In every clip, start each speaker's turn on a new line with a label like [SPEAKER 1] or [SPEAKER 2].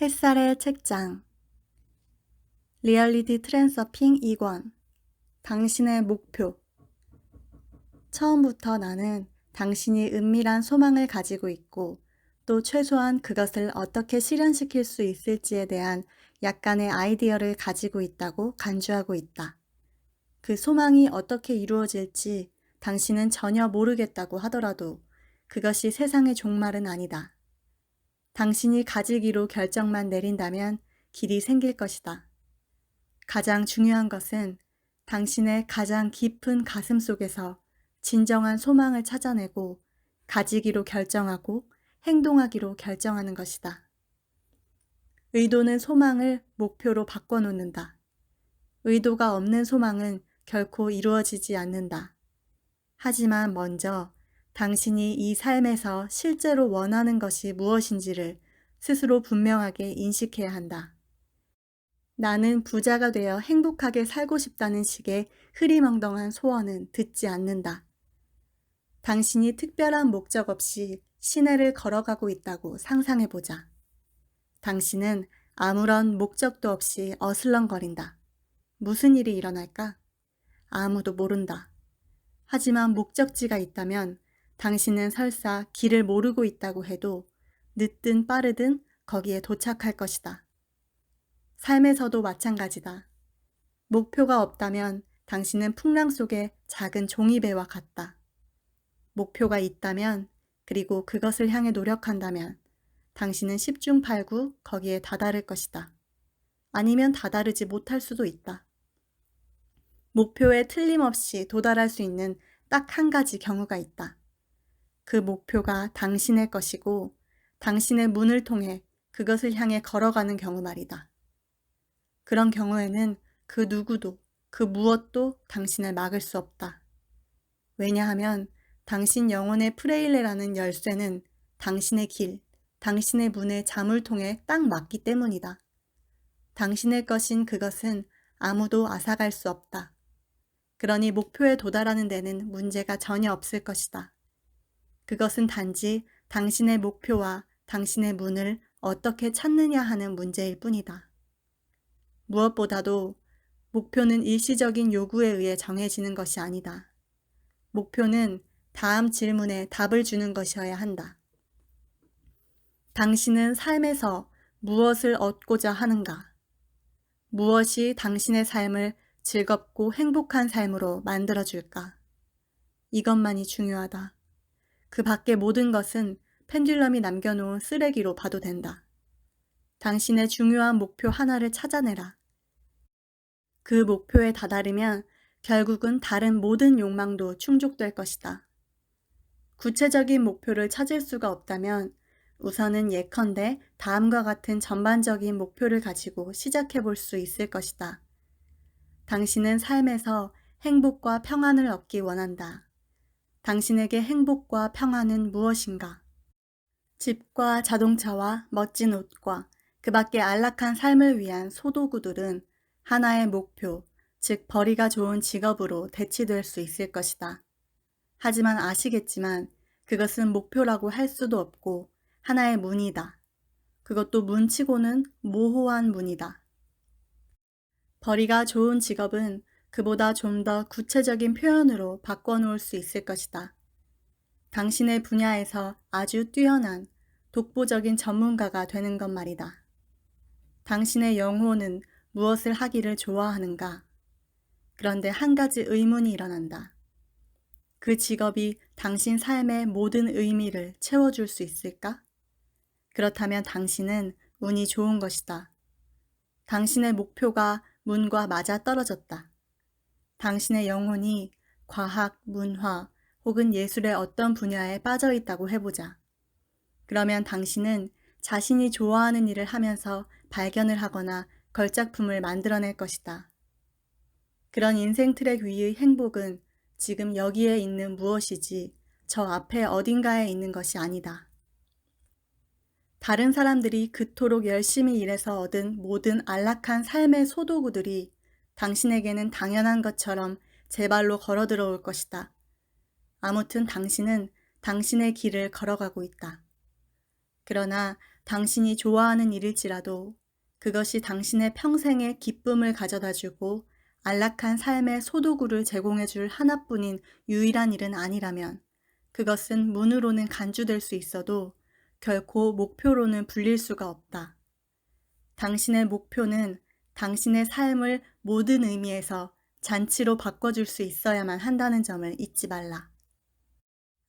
[SPEAKER 1] 햇살의 책장 리얼리티 트랜서핑 2권 당신의 목표 처음부터 나는 당신이 은밀한 소망을 가지고 있고 또 최소한 그것을 어떻게 실현시킬 수 있을지에 대한 약간의 아이디어를 가지고 있다고 간주하고 있다. 그 소망이 어떻게 이루어질지 당신은 전혀 모르겠다고 하더라도 그것이 세상의 종말은 아니다. 당신이 가지기로 결정만 내린다면 길이 생길 것이다. 가장 중요한 것은 당신의 가장 깊은 가슴 속에서 진정한 소망을 찾아내고 가지기로 결정하고 행동하기로 결정하는 것이다. 의도는 소망을 목표로 바꿔놓는다. 의도가 없는 소망은 결코 이루어지지 않는다. 하지만 먼저 당신이 이 삶에서 실제로 원하는 것이 무엇인지를 스스로 분명하게 인식해야 한다. 나는 부자가 되어 행복하게 살고 싶다는 식의 흐리멍덩한 소원은 듣지 않는다. 당신이 특별한 목적 없이 시내를 걸어가고 있다고 상상해보자. 당신은 아무런 목적도 없이 어슬렁거린다. 무슨 일이 일어날까? 아무도 모른다. 하지만 목적지가 있다면 당신은 설사 길을 모르고 있다고 해도 늦든 빠르든 거기에 도착할 것이다. 삶에서도 마찬가지다. 목표가 없다면 당신은 풍랑 속의 작은 종이배와 같다. 목표가 있다면 그리고 그것을 향해 노력한다면 당신은 10중 8구 거기에 다다를 것이다. 아니면 다다르지 못할 수도 있다. 목표에 틀림없이 도달할 수 있는 딱 한 가지 경우가 있다. 그 목표가 당신의 것이고 당신의 문을 통해 그것을 향해 걸어가는 경우 말이다. 그런 경우에는 그 누구도 그 무엇도 당신을 막을 수 없다. 왜냐하면 당신 영혼의 프레일레라는 열쇠는 당신의 길, 당신의 문의 잠을 통해 딱 맞기 때문이다. 당신의 것인 그것은 아무도 앗아갈 수 없다. 그러니 목표에 도달하는 데는 문제가 전혀 없을 것이다. 그것은 단지 당신의 목표와 당신의 문을 어떻게 찾느냐 하는 문제일 뿐이다. 무엇보다도 목표는 일시적인 요구에 의해 정해지는 것이 아니다. 목표는 다음 질문에 답을 주는 것이어야 한다. 당신은 삶에서 무엇을 얻고자 하는가? 무엇이 당신의 삶을 즐겁고 행복한 삶으로 만들어줄까? 이것만이 중요하다. 그 밖의 모든 것은 펜듈럼이 남겨놓은 쓰레기로 봐도 된다. 당신의 중요한 목표 하나를 찾아내라. 그 목표에 다다르면 결국은 다른 모든 욕망도 충족될 것이다. 구체적인 목표를 찾을 수가 없다면 우선은 예컨대 다음과 같은 전반적인 목표를 가지고 시작해 볼 수 있을 것이다. 당신은 삶에서 행복과 평안을 얻기 원한다. 당신에게 행복과 평안은 무엇인가? 집과 자동차와 멋진 옷과 그 밖의 안락한 삶을 위한 소도구들은 하나의 목표, 즉 벌이가 좋은 직업으로 대치될 수 있을 것이다. 하지만 아시겠지만 그것은 목표라고 할 수도 없고 하나의 문이다. 그것도 문치고는 모호한 문이다. 벌이가 좋은 직업은 그보다 좀 더 구체적인 표현으로 바꿔놓을 수 있을 것이다. 당신의 분야에서 아주 뛰어난 독보적인 전문가가 되는 것 말이다. 당신의 영혼은 무엇을 하기를 좋아하는가? 그런데 한 가지 의문이 일어난다. 그 직업이 당신 삶의 모든 의미를 채워줄 수 있을까? 그렇다면 당신은 운이 좋은 것이다. 당신의 목표가 문과 맞아 떨어졌다. 당신의 영혼이 과학, 문화 혹은 예술의 어떤 분야에 빠져 있다고 해보자. 그러면 당신은 자신이 좋아하는 일을 하면서 발견을 하거나 걸작품을 만들어낼 것이다. 그런 인생 트랙 위의 행복은 지금 여기에 있는 무엇이지 저 앞에 어딘가에 있는 것이 아니다. 다른 사람들이 그토록 열심히 일해서 얻은 모든 안락한 삶의 소도구들이 당신에게는 당연한 것처럼 제 발로 걸어 들어올 것이다. 아무튼 당신은 당신의 길을 걸어가고 있다. 그러나 당신이 좋아하는 일일지라도 그것이 당신의 평생의 기쁨을 가져다 주고 안락한 삶의 소도구를 제공해 줄 하나뿐인 유일한 일은 아니라면 그것은 문으로는 간주될 수 있어도 결코 목표로는 불릴 수가 없다. 당신의 목표는 당신의 삶을 모든 의미에서 잔치로 바꿔줄 수 있어야만 한다는 점을 잊지 말라.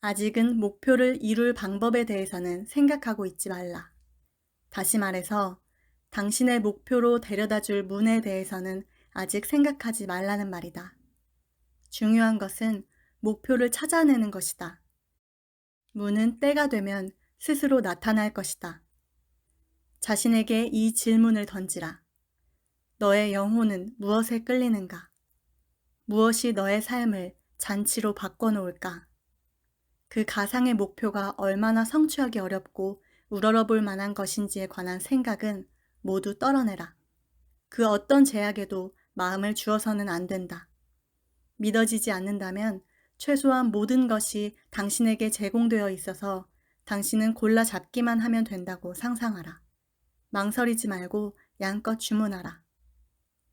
[SPEAKER 1] 아직은 목표를 이룰 방법에 대해서는 생각하고 있지 말라. 다시 말해서 당신의 목표로 데려다 줄 문에 대해서는 아직 생각하지 말라는 말이다. 중요한 것은 목표를 찾아내는 것이다. 문은 때가 되면 스스로 나타날 것이다. 자신에게 이 질문을 던지라. 너의 영혼은 무엇에 끌리는가? 무엇이 너의 삶을 잔치로 바꿔놓을까? 그 가상의 목표가 얼마나 성취하기 어렵고 우러러 볼 만한 것인지에 관한 생각은 모두 떨어내라. 그 어떤 제약에도 마음을 주어서는 안 된다. 믿어지지 않는다면 최소한 모든 것이 당신에게 제공되어 있어서 당신은 골라 잡기만 하면 된다고 상상하라. 망설이지 말고 양껏 주문하라.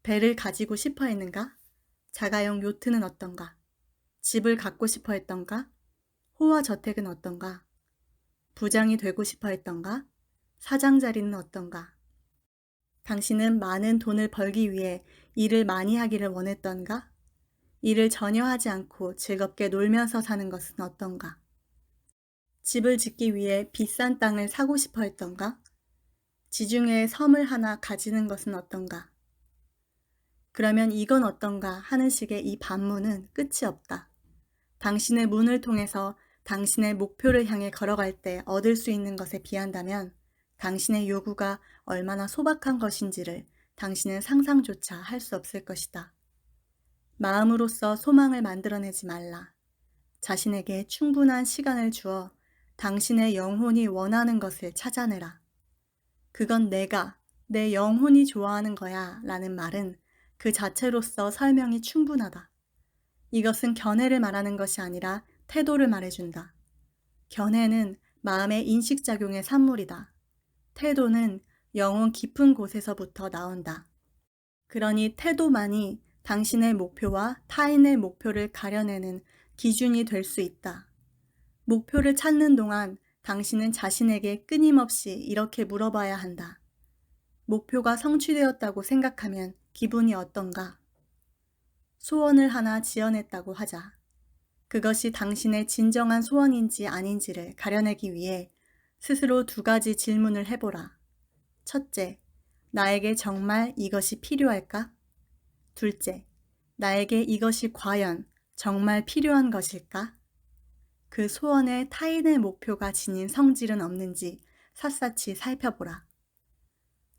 [SPEAKER 1] 배를 가지고 싶어 했는가? 자가용 요트는 어떤가? 집을 갖고 싶어 했던가? 호화 저택은 어떤가? 부장이 되고 싶어 했던가? 사장 자리는 어떤가? 당신은 많은 돈을 벌기 위해 일을 많이 하기를 원했던가? 일을 전혀 하지 않고 즐겁게 놀면서 사는 것은 어떤가? 집을 짓기 위해 비싼 땅을 사고 싶어 했던가? 지중해에 섬을 하나 가지는 것은 어떤가? 그러면 이건 어떤가 하는 식의 이 반문은 끝이 없다. 당신의 문을 통해서 당신의 목표를 향해 걸어갈 때 얻을 수 있는 것에 비한다면 당신의 요구가 얼마나 소박한 것인지를 당신은 상상조차 할 수 없을 것이다. 마음으로서 소망을 만들어내지 말라. 자신에게 충분한 시간을 주어 당신의 영혼이 원하는 것을 찾아내라. 그건 내가, 내 영혼이 좋아하는 거야 라는 말은 그 자체로서 설명이 충분하다. 이것은 견해를 말하는 것이 아니라 태도를 말해준다. 견해는 마음의 인식작용의 산물이다. 태도는 영혼 깊은 곳에서부터 나온다. 그러니 태도만이 당신의 목표와 타인의 목표를 가려내는 기준이 될 수 있다. 목표를 찾는 동안 당신은 자신에게 끊임없이 이렇게 물어봐야 한다. 목표가 성취되었다고 생각하면 기분이 어떤가? 소원을 하나 지어냈다고 하자. 그것이 당신의 진정한 소원인지 아닌지를 가려내기 위해 스스로 두 가지 질문을 해보라. 첫째, 나에게 정말 이것이 필요할까? 둘째, 나에게 이것이 과연 정말 필요한 것일까? 그 소원의 타인의 목표가 지닌 성질은 없는지 샅샅이 살펴보라.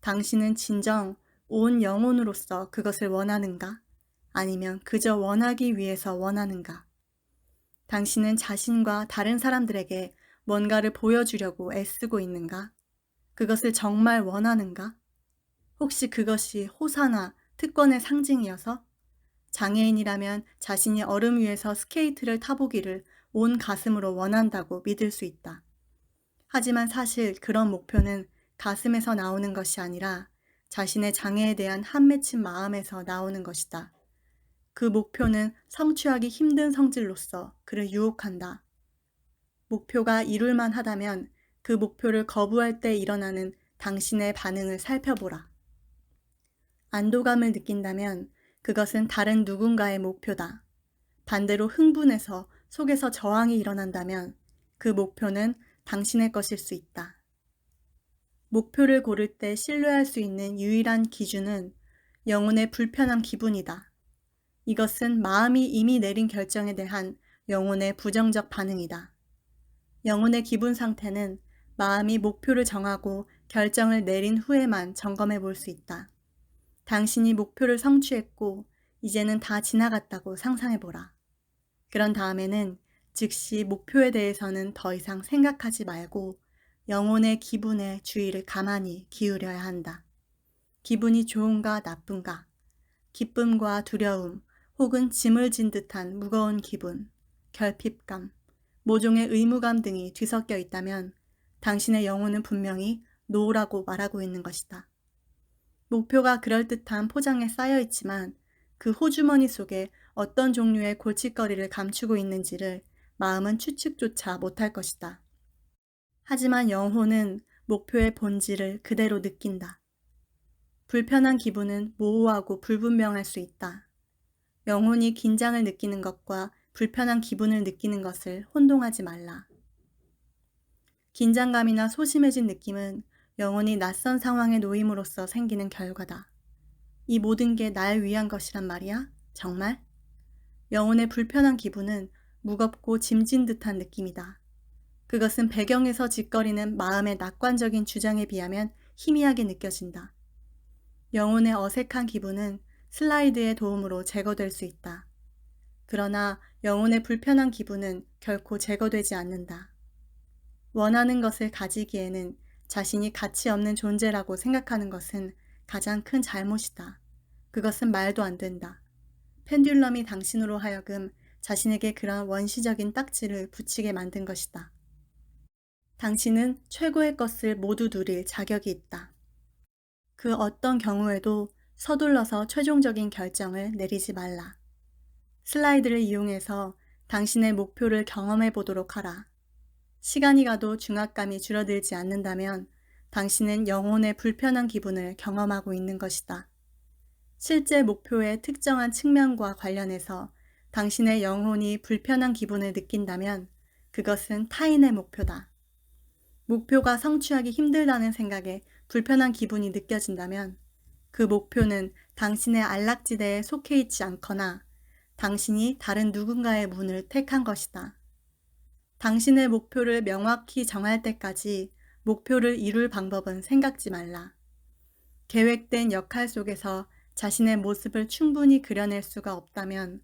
[SPEAKER 1] 당신은 진정 온 영혼으로서 그것을 원하는가? 아니면 그저 원하기 위해서 원하는가? 당신은 자신과 다른 사람들에게 뭔가를 보여주려고 애쓰고 있는가? 그것을 정말 원하는가? 혹시 그것이 호사나 특권의 상징이어서 장애인이라면 자신이 얼음 위에서 스케이트를 타보기를 온 가슴으로 원한다고 믿을 수 있다. 하지만 사실 그런 목표는 가슴에서 나오는 것이 아니라 자신의 장애에 대한 한 맺힌 마음에서 나오는 것이다. 그 목표는 성취하기 힘든 성질로서 그를 유혹한다. 목표가 이룰만 하다면 그 목표를 거부할 때 일어나는 당신의 반응을 살펴보라. 안도감을 느낀다면 그것은 다른 누군가의 목표다. 반대로 흥분해서 속에서 저항이 일어난다면 그 목표는 당신의 것일 수 있다. 목표를 고를 때 신뢰할 수 있는 유일한 기준은 영혼의 불편한 기분이다. 이것은 마음이 이미 내린 결정에 대한 영혼의 부정적 반응이다. 영혼의 기분 상태는 마음이 목표를 정하고 결정을 내린 후에만 점검해 볼 수 있다. 당신이 목표를 성취했고 이제는 다 지나갔다고 상상해 보라. 그런 다음에는 즉시 목표에 대해서는 더 이상 생각하지 말고 영혼의 기분에 주의를 가만히 기울여야 한다. 기분이 좋은가 나쁜가, 기쁨과 두려움, 혹은 짐을 진 듯한 무거운 기분, 결핍감, 모종의 의무감 등이 뒤섞여 있다면 당신의 영혼은 분명히 노라고 말하고 있는 것이다. 목표가 그럴듯한 포장에 쌓여 있지만 그 호주머니 속에 어떤 종류의 골칫거리를 감추고 있는지를 마음은 추측조차 못할 것이다. 하지만 영혼은 목표의 본질을 그대로 느낀다. 불편한 기분은 모호하고 불분명할 수 있다. 영혼이 긴장을 느끼는 것과 불편한 기분을 느끼는 것을 혼동하지 말라. 긴장감이나 소심해진 느낌은 영혼이 낯선 상황에 놓임으로써 생기는 결과다. 이 모든 게 날 위한 것이란 말이야? 정말? 영혼의 불편한 기분은 무겁고 짐진 듯한 느낌이다. 그것은 배경에서 짓거리는 마음의 낙관적인 주장에 비하면 희미하게 느껴진다. 영혼의 어색한 기분은 슬라이드의 도움으로 제거될 수 있다. 그러나 영혼의 불편한 기분은 결코 제거되지 않는다. 원하는 것을 가지기에는 자신이 가치 없는 존재라고 생각하는 것은 가장 큰 잘못이다. 그것은 말도 안 된다. 펜듈럼이 당신으로 하여금 자신에게 그런 원시적인 딱지를 붙이게 만든 것이다. 당신은 최고의 것을 모두 누릴 자격이 있다. 그 어떤 경우에도 서둘러서 최종적인 결정을 내리지 말라. 슬라이드를 이용해서 당신의 목표를 경험해 보도록 하라. 시간이 가도 중압감이 줄어들지 않는다면 당신은 영혼의 불편한 기분을 경험하고 있는 것이다. 실제 목표의 특정한 측면과 관련해서 당신의 영혼이 불편한 기분을 느낀다면 그것은 타인의 목표다. 목표가 성취하기 힘들다는 생각에 불편한 기분이 느껴진다면 그 목표는 당신의 안락지대에 속해 있지 않거나 당신이 다른 누군가의 문을 택한 것이다. 당신의 목표를 명확히 정할 때까지 목표를 이룰 방법은 생각지 말라. 계획된 역할 속에서 자신의 모습을 충분히 그려낼 수가 없다면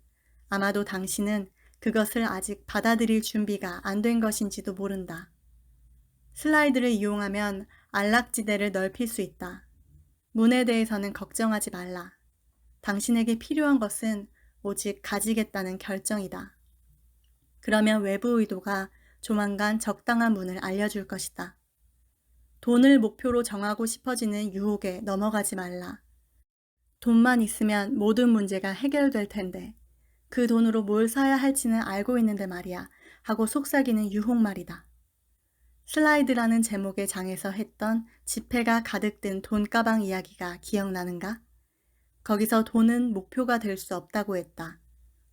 [SPEAKER 1] 아마도 당신은 그것을 아직 받아들일 준비가 안 된 것인지도 모른다. 슬라이드를 이용하면 안락지대를 넓힐 수 있다. 문에 대해서는 걱정하지 말라. 당신에게 필요한 것은 오직 가지겠다는 결정이다. 그러면 외부 의도가 조만간 적당한 문을 알려줄 것이다. 돈을 목표로 정하고 싶어지는 유혹에 넘어가지 말라. 돈만 있으면 모든 문제가 해결될 텐데 그 돈으로 뭘 사야 할지는 알고 있는데 말이야 하고 속삭이는 유혹 말이다. 슬라이드라는 제목의 장에서 했던 지폐가 가득 든 돈가방 이야기가 기억나는가? 거기서 돈은 목표가 될 수 없다고 했다.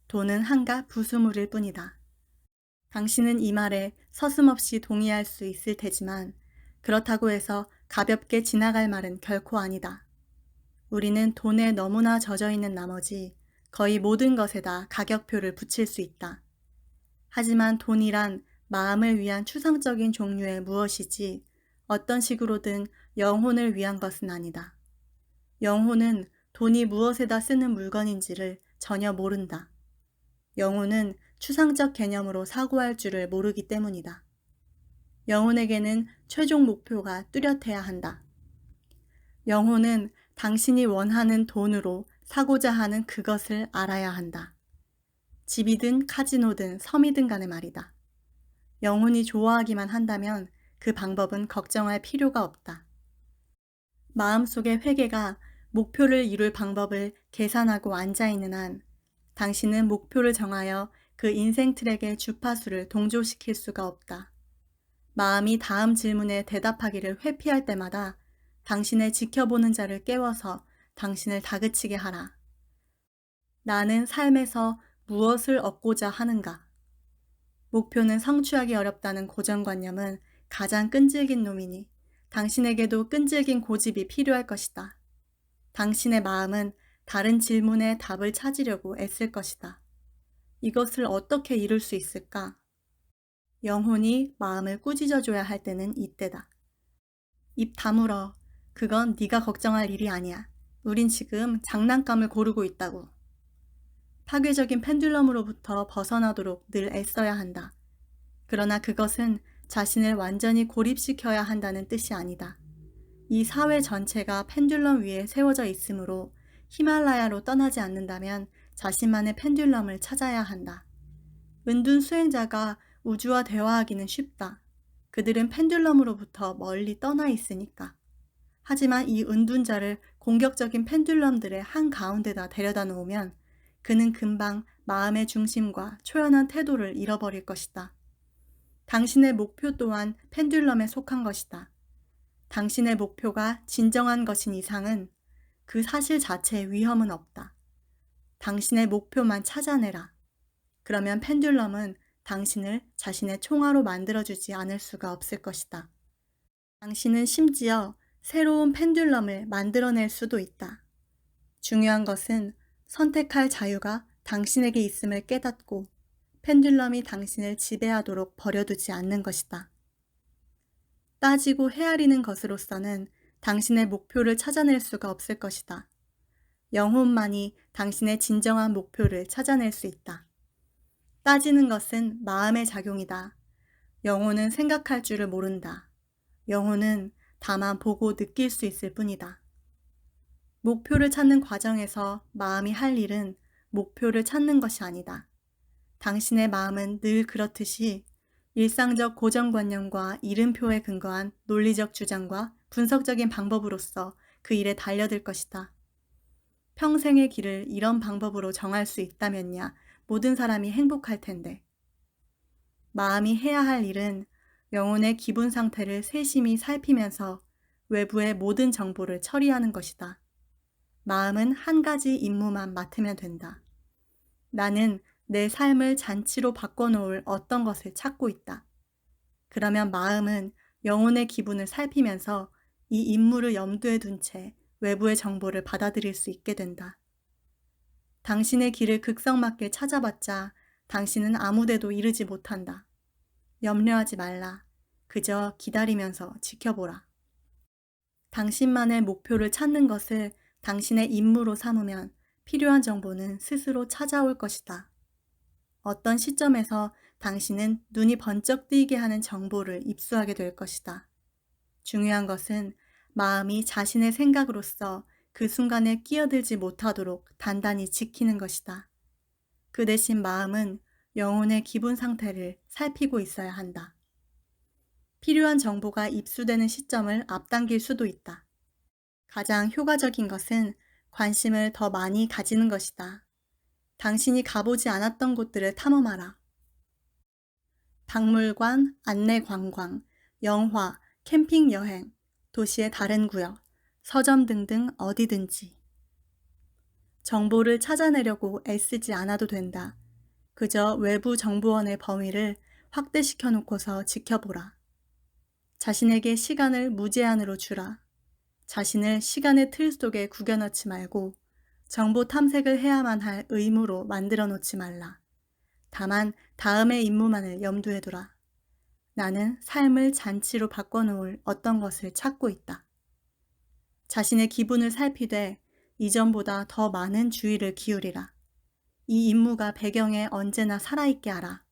[SPEAKER 1] 돈은 한가 부수물일 뿐이다. 당신은 이 말에 서슴없이 동의할 수 있을 테지만 그렇다고 해서 가볍게 지나갈 말은 결코 아니다. 우리는 돈에 너무나 젖어 있는 나머지 거의 모든 것에다 가격표를 붙일 수 있다. 하지만 돈이란 마음을 위한 추상적인 종류의 무엇이지 어떤 식으로든 영혼을 위한 것은 아니다. 영혼은 돈이 무엇에다 쓰는 물건인지를 전혀 모른다. 영혼은 추상적 개념으로 사고할 줄을 모르기 때문이다. 영혼에게는 최종 목표가 뚜렷해야 한다. 영혼은 당신이 원하는 돈으로 사고자 하는 그것을 알아야 한다. 집이든 카지노든 섬이든 간에 말이다. 영혼이 좋아하기만 한다면 그 방법은 걱정할 필요가 없다. 마음속의 회개가 목표를 이룰 방법을 계산하고 앉아있는 한 당신은 목표를 정하여 그 인생 트랙의 주파수를 동조시킬 수가 없다. 마음이 다음 질문에 대답하기를 회피할 때마다 당신의 지켜보는 자를 깨워서 당신을 다그치게 하라. 나는 삶에서 무엇을 얻고자 하는가? 목표는 성취하기 어렵다는 고정관념은 가장 끈질긴 놈이니 당신에게도 끈질긴 고집이 필요할 것이다. 당신의 마음은 다른 질문에 답을 찾으려고 애쓸 것이다. 이것을 어떻게 이룰 수 있을까? 영혼이 마음을 꾸짖어줘야 할 때는 이때다. 입 다물어. 그건 네가 걱정할 일이 아니야. 우린 지금 장난감을 고르고 있다고. 파괴적인 펜듈럼으로부터 벗어나도록 늘 애써야 한다. 그러나 그것은 자신을 완전히 고립시켜야 한다는 뜻이 아니다. 이 사회 전체가 펜듈럼 위에 세워져 있으므로 히말라야로 떠나지 않는다면 자신만의 펜듈럼을 찾아야 한다. 은둔 수행자가 우주와 대화하기는 쉽다. 그들은 펜듈럼으로부터 멀리 떠나 있으니까. 하지만 이 은둔자를 공격적인 펜듈럼들의 한 가운데다 데려다 놓으면 그는 금방 마음의 중심과 초연한 태도를 잃어버릴 것이다. 당신의 목표 또한 펜듈럼에 속한 것이다. 당신의 목표가 진정한 것인 이상은 그 사실 자체에 위험은 없다. 당신의 목표만 찾아내라. 그러면 펜듈럼은 당신을 자신의 총화로 만들어주지 않을 수가 없을 것이다. 당신은 심지어 새로운 펜듈럼을 만들어낼 수도 있다. 중요한 것은 선택할 자유가 당신에게 있음을 깨닫고 펜듈럼이 당신을 지배하도록 버려두지 않는 것이다. 따지고 헤아리는 것으로서는 당신의 목표를 찾아낼 수가 없을 것이다. 영혼만이 당신의 진정한 목표를 찾아낼 수 있다. 따지는 것은 마음의 작용이다. 영혼은 생각할 줄을 모른다. 영혼은 다만 보고 느낄 수 있을 뿐이다. 목표를 찾는 과정에서 마음이 할 일은 목표를 찾는 것이 아니다. 당신의 마음은 늘 그렇듯이 일상적 고정관념과 이름표에 근거한 논리적 주장과 분석적인 방법으로서 그 일에 달려들 것이다. 평생의 길을 이런 방법으로 정할 수 있다면야 모든 사람이 행복할 텐데. 마음이 해야 할 일은 영혼의 기분 상태를 세심히 살피면서 외부의 모든 정보를 처리하는 것이다. 마음은 한 가지 임무만 맡으면 된다. 나는 내 삶을 잔치로 바꿔놓을 어떤 것을 찾고 있다. 그러면 마음은 영혼의 기분을 살피면서 이 임무를 염두에 둔 채 외부의 정보를 받아들일 수 있게 된다. 당신의 길을 극성맞게 찾아봤자 당신은 아무데도 이르지 못한다. 염려하지 말라. 그저 기다리면서 지켜보라. 당신만의 목표를 찾는 것을 당신의 임무로 삼으면 필요한 정보는 스스로 찾아올 것이다. 어떤 시점에서 당신은 눈이 번쩍 뜨이게 하는 정보를 입수하게 될 것이다. 중요한 것은 마음이 자신의 생각으로서 그 순간에 끼어들지 못하도록 단단히 지키는 것이다. 그 대신 마음은 영혼의 기분 상태를 살피고 있어야 한다. 필요한 정보가 입수되는 시점을 앞당길 수도 있다. 가장 효과적인 것은 관심을 더 많이 가지는 것이다. 당신이 가보지 않았던 곳들을 탐험하라. 박물관, 안내 관광, 영화, 캠핑 여행, 도시의 다른 구역, 서점 등등 어디든지. 정보를 찾아내려고 애쓰지 않아도 된다. 그저 외부 정보원의 범위를 확대시켜 놓고서 지켜보라. 자신에게 시간을 무제한으로 주라. 자신을 시간의 틀 속에 구겨넣지 말고 정보 탐색을 해야만 할 의무로 만들어 놓지 말라. 다만 다음의 임무만을 염두에 두라. 나는 삶을 잔치로 바꿔놓을 어떤 것을 찾고 있다. 자신의 기분을 살피되 이전보다 더 많은 주의를 기울이라. 이 임무가 배경에 언제나 살아있게 하라.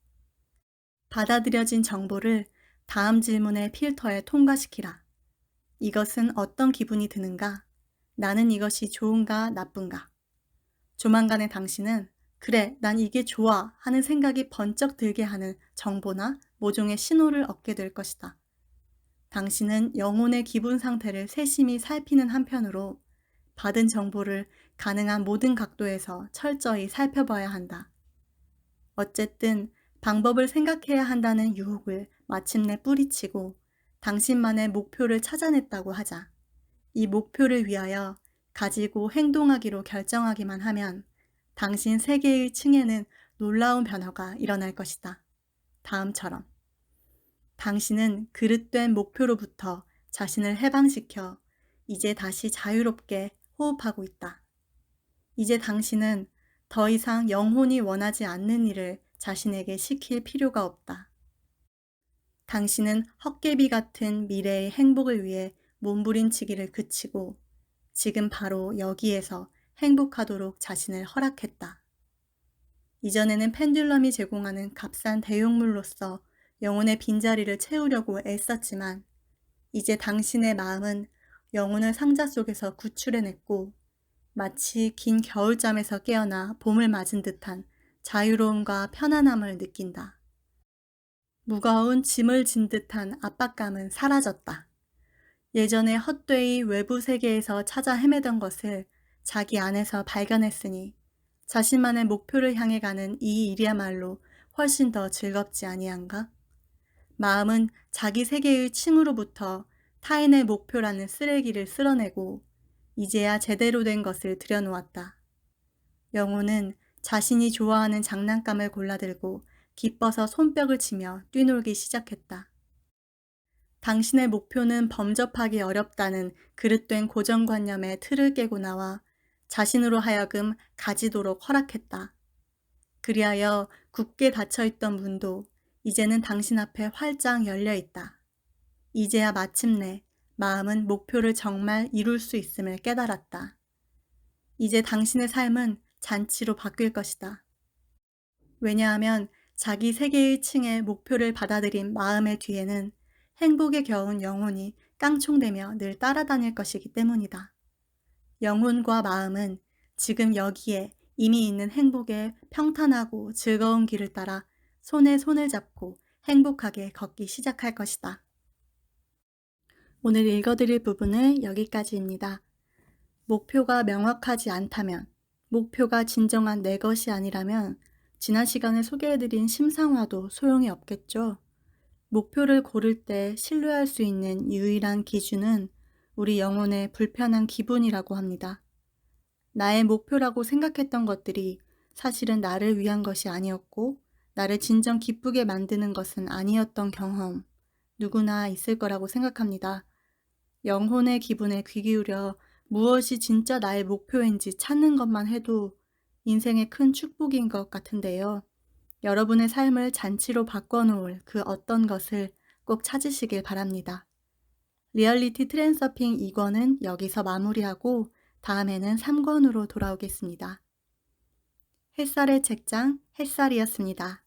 [SPEAKER 1] 받아들여진 정보를 다음 질문의 필터에 통과시키라. 이것은 어떤 기분이 드는가? 나는 이것이 좋은가 나쁜가? 조만간의 당신은 그래, 난 이게 좋아 하는 생각이 번쩍 들게 하는 정보나 모종의 신호를 얻게 될 것이다. 당신은 영혼의 기분 상태를 세심히 살피는 한편으로 받은 정보를 가능한 모든 각도에서 철저히 살펴봐야 한다. 어쨌든 방법을 생각해야 한다는 유혹을 마침내 뿌리치고 당신만의 목표를 찾아냈다고 하자. 이 목표를 위하여 가지고 행동하기로 결정하기만 하면 당신 세계의 층에는 놀라운 변화가 일어날 것이다. 다음처럼. 당신은 그릇된 목표로부터 자신을 해방시켜 이제 다시 자유롭게 호흡하고 있다. 이제 당신은 더 이상 영혼이 원하지 않는 일을 자신에게 시킬 필요가 없다. 당신은 헛개비 같은 미래의 행복을 위해 몸부림치기를 그치고 지금 바로 여기에서 행복하도록 자신을 허락했다. 이전에는 펜듈럼이 제공하는 값싼 대용물로서 영혼의 빈자리를 채우려고 애썼지만 이제 당신의 마음은 영혼을 상자 속에서 구출해냈고 마치 긴 겨울잠에서 깨어나 봄을 맞은 듯한 자유로움과 편안함을 느낀다. 무거운 짐을 진 듯한 압박감은 사라졌다. 예전에 헛되이 외부 세계에서 찾아 헤매던 것을 자기 안에서 발견했으니 자신만의 목표를 향해 가는 이 일이야말로 훨씬 더 즐겁지 아니한가? 마음은 자기 세계의 층으로부터 타인의 목표라는 쓰레기를 쓸어내고 이제야 제대로 된 것을 들여놓았다. 영호는 자신이 좋아하는 장난감을 골라들고 기뻐서 손뼉을 치며 뛰놀기 시작했다. 당신의 목표는 범접하기 어렵다는 그릇된 고정관념의 틀을 깨고 나와 자신으로 하여금 가지도록 허락했다. 그리하여 굳게 닫혀있던 문도 이제는 당신 앞에 활짝 열려 있다. 이제야 마침내 마음은 목표를 정말 이룰 수 있음을 깨달았다. 이제 당신의 삶은 잔치로 바뀔 것이다. 왜냐하면 자기 세계의 층의 목표를 받아들인 마음의 뒤에는 행복에 겨운 영혼이 깡총대며 늘 따라다닐 것이기 때문이다. 영혼과 마음은 지금 여기에 이미 있는 행복의 평탄하고 즐거운 길을 따라 손에 손을 잡고 행복하게 걷기 시작할 것이다. 오늘 읽어드릴 부분은 여기까지입니다. 목표가 명확하지 않다면, 목표가 진정한 내 것이 아니라면, 지난 시간에 소개해드린 심상화도 소용이 없겠죠. 목표를 고를 때 신뢰할 수 있는 유일한 기준은 우리 영혼의 불편한 기분이라고 합니다. 나의 목표라고 생각했던 것들이 사실은 나를 위한 것이 아니었고, 나를 진정 기쁘게 만드는 것은 아니었던 경험, 누구나 있을 거라고 생각합니다. 영혼의 기분에 귀 기울여 무엇이 진짜 나의 목표인지 찾는 것만 해도 인생의 큰 축복인 것 같은데요. 여러분의 삶을 잔치로 바꿔놓을 그 어떤 것을 꼭 찾으시길 바랍니다. 리얼리티 트랜서핑 2권은 여기서 마무리하고 다음에는 3권으로 돌아오겠습니다. 햇살의 책장 햇살이었습니다.